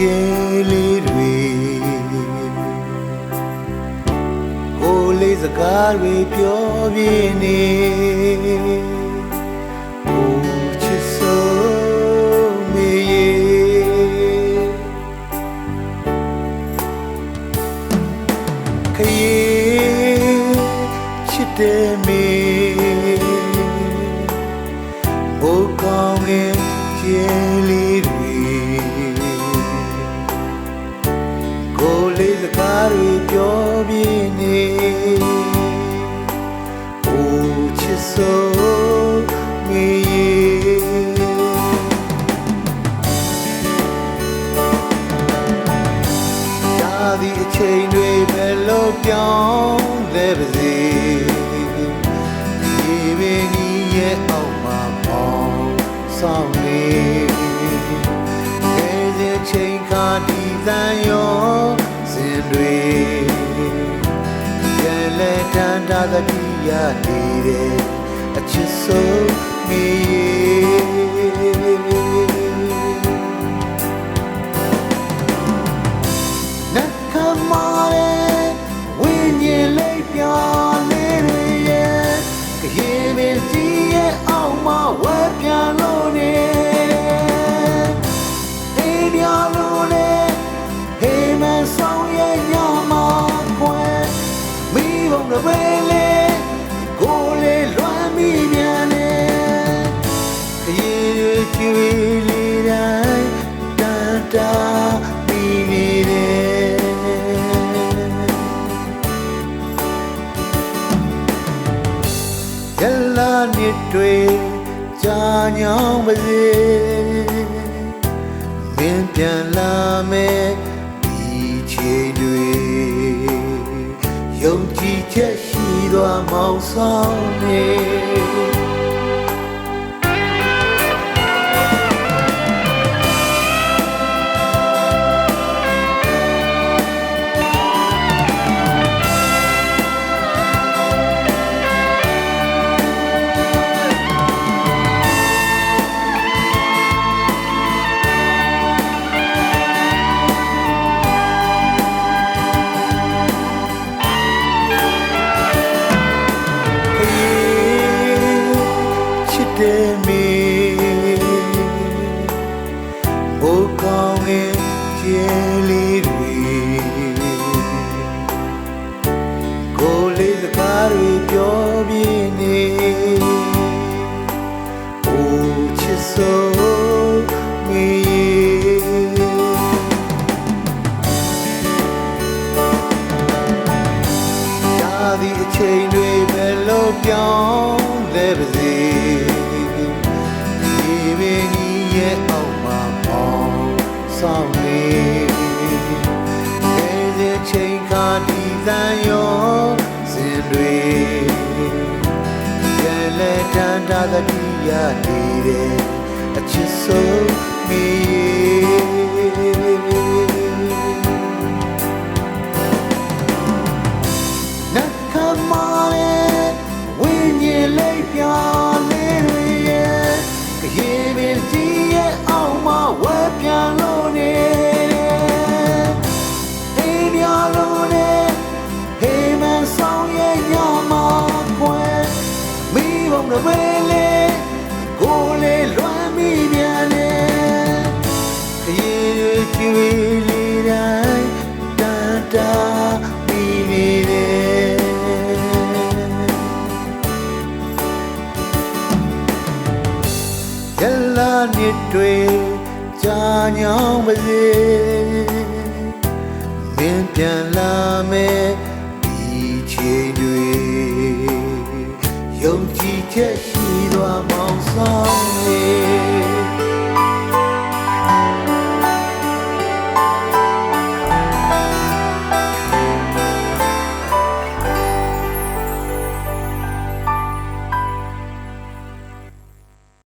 ဟိုကောင်းငင်ဖြေလေးတွေကိုလေးစကားတွေပြောပြနေဟိုချစ်စိုးမေခရီးချစ်တယ်မေဘိုးကောင်းင တွေပြောပြနေအိုချစ်စိုးမီရာသီအချိန်တွေပဲလို့ပြောင်းလဲပါစေဒီပင်ကြီးရဲ့အောက်မှာပေါင်းဆောင်နေကဲစေချိန်ခါဒီတန်ရောစင် တွေကျန်လဲတန်တာသတိရနေတယ်အချစ်ဆုံးမီနတ်ခမာရဲ့ဝိညာဉ်လေးပြလေးတွေရဲ့ခရီးမင်းစီရဲ့အောက်မှာဝဲပြန်လို့ မိဘုံတစ်ပဲလေကိုလေးလွမ်းမိပြန်နေခရီးတွေကြွေလေးတိုင်းတန်တာမိနေတယ်ရလာနှစ်တွေကြာညောင်းပါစေမင်းပြန်လာမယ် ယုံကြည်ချက်ရှိသွားမောင်ဆောင်နေ ဘိုးကောင်းငယ်ကျင်းလေးတွေကိုယ်လေးစကားတွေပြောပြနေအိုချစ်စိုးမေရာသီအချိန်တွေပဲလို့ပြောင်း ဆောင်နေကဲစေချိန်ခါဒီတန်ရောစင်တွေကျန်လဲတန်တာသတိရနေတယ်အချစ်ဆုံးမီ မိဘုံတစ်ပဲလေကိုယ်လေးလွမ်းမိပြန်နေခရီးတွေကြွေလေးတိုင်းတန်တာမိနေတယ်ရလာနှစ်တွေကြာညောင်းပါစေမင်းပြန်လာမယ်ဒီချိန်တွေယုံကြည် ချက်ရှိသောမောင်ဆောင်လေး